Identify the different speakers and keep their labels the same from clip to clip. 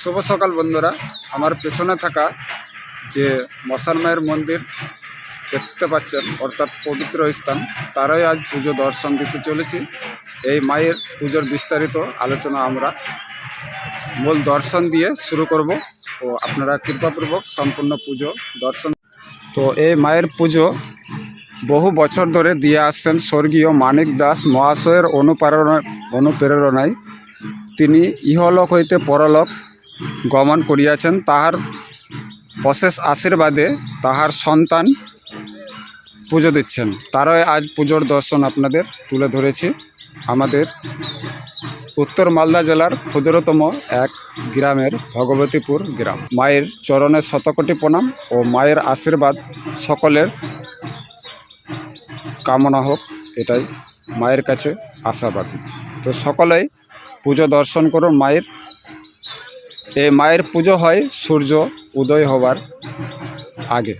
Speaker 1: শুভ সকাল বন্ধুরা। আমার পেছনে থাকা যে মশান মায়ের মন্দির দেখতে পাচ্ছেন, অর্থাৎ পবিত্র স্থান, তারাই আজ পুজো দর্শন দিতে চলেছি। এই মায়ের পুজোর বিস্তারিত আলোচনা আমরা মূল দর্শন দিয়ে শুরু করব ও আপনারা কৃপাপূর্বক সম্পূর্ণ পুজো দর্শন। তো এই মায়ের পুজো বহু বছর ধরে দিয়ে আসছেন স্বর্গীয় মানিক দাস মহাশয়ের অনুপ্রেরণা অনুপ্রেরণায়। তিনি ইহলোক হইতে পরলোক গমন করিয়াছেন, তাহার অশেষ আশীর্বাদে তাহার সন্তান পুজো দিচ্ছেন। তারাই আজ পুজোর দর্শন আপনাদের তুলে ধরেছি। আমাদের উত্তর মালদা জেলার ক্ষুদ্রতম এক গ্রামের ভগবতীপুর গ্রাম। মায়ের চরণে শতকোটি প্রণাম ও মায়ের আশীর্বাদ সকলের কামনা হোক, এটাই মায়ের কাছে আশাবাদী। তো সকলেই পুজো দর্শন করুন, মায়ের এই মায়ের পুজো হয় সূর্য উদয় হবার আগে।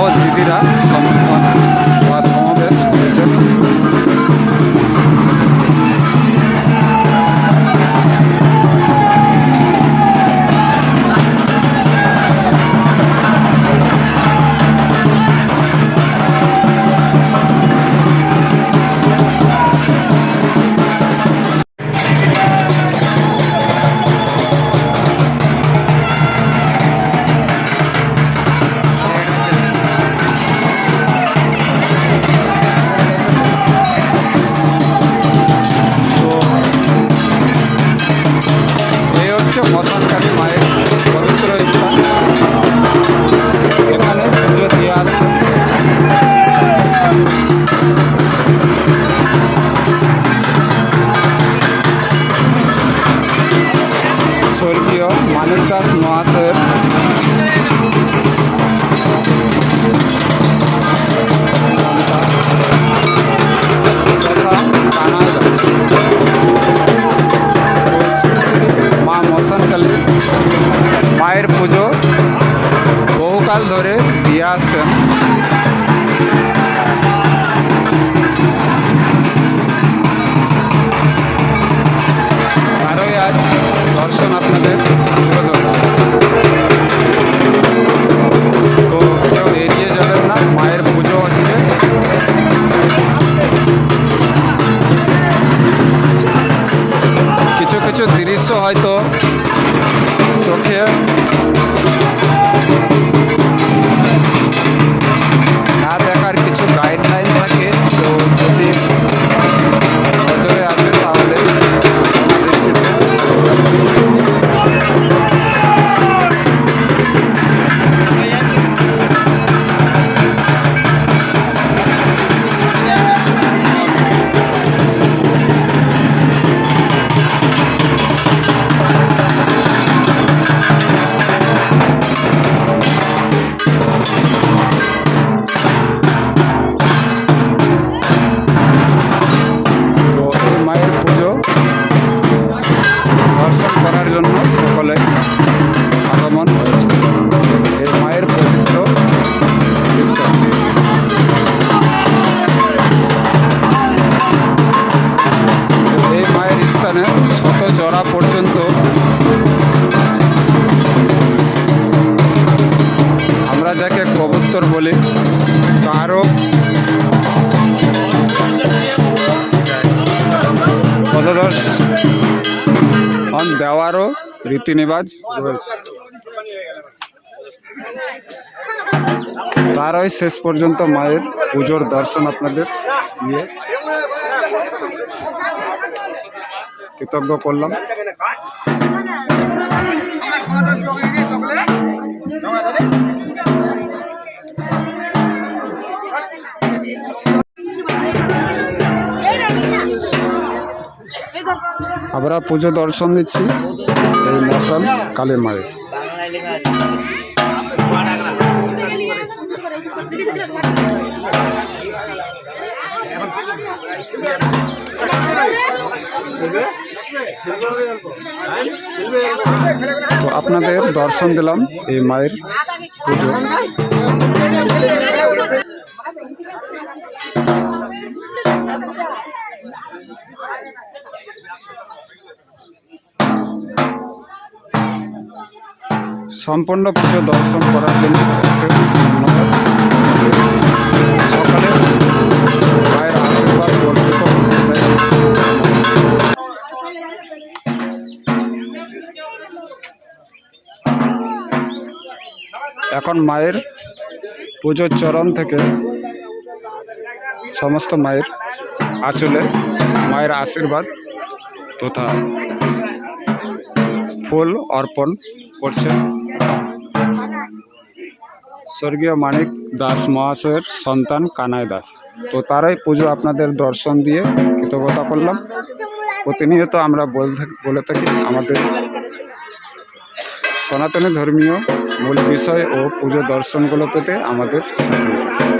Speaker 1: ও দিদিরা সমর্থন বা সমাবেশ করেছেন। স্বর্গীয় মানিক দাস মহাশয়ের সন্তান তথা কানাই দাস শ্রী শ্রী মা মশানকালী মায়ের পুজো বহুকাল ধরে দিয়ে আসছেন দর্শন আপনাদের। না মায়ের পুজো হচ্ছে। কিছু কিছু দৃশ্য হয়তো সুন্দর বলি। তো আরও দেওয়ারও রীতিনিবাজ রয়েছে। তারই শেষ পর্যন্ত মায়ের পুজোর দর্শন আপনাদের দিয়ে কৃতজ্ঞ করলাম। আমরা পুজো দর্শন দিচ্ছি এই মশাল কালী মায়ের
Speaker 2: বাংলায় লেখা আছে
Speaker 1: তো আপনাদের দর্শন দিলাম এই মায়ের পুজো। সম্পূর্ণ পুজো দর্শন করার জন্য। সকালে মায়ের আশীর্বাদ এখন মায়ের পুজোর চরণ থেকে সমস্ত মায়ের আঁচলে মায়ের আশীর্বাদ তথা ফুল অর্পণ করছেন স্বর্গীয় মানিক দাস মহাশয়ের সন্তান কানাই দাস তো তারাই পুজো আপনাদের দর্শন দিয়ে কৃতজ্ঞতা করলাম প্রতিনিয়ত আমরা বলে থাকি আমাদের সনাতনী ধর্মীয় মূল বিষয় ও পুজো দর্শনগুলো পেতে আমাদের সাথে।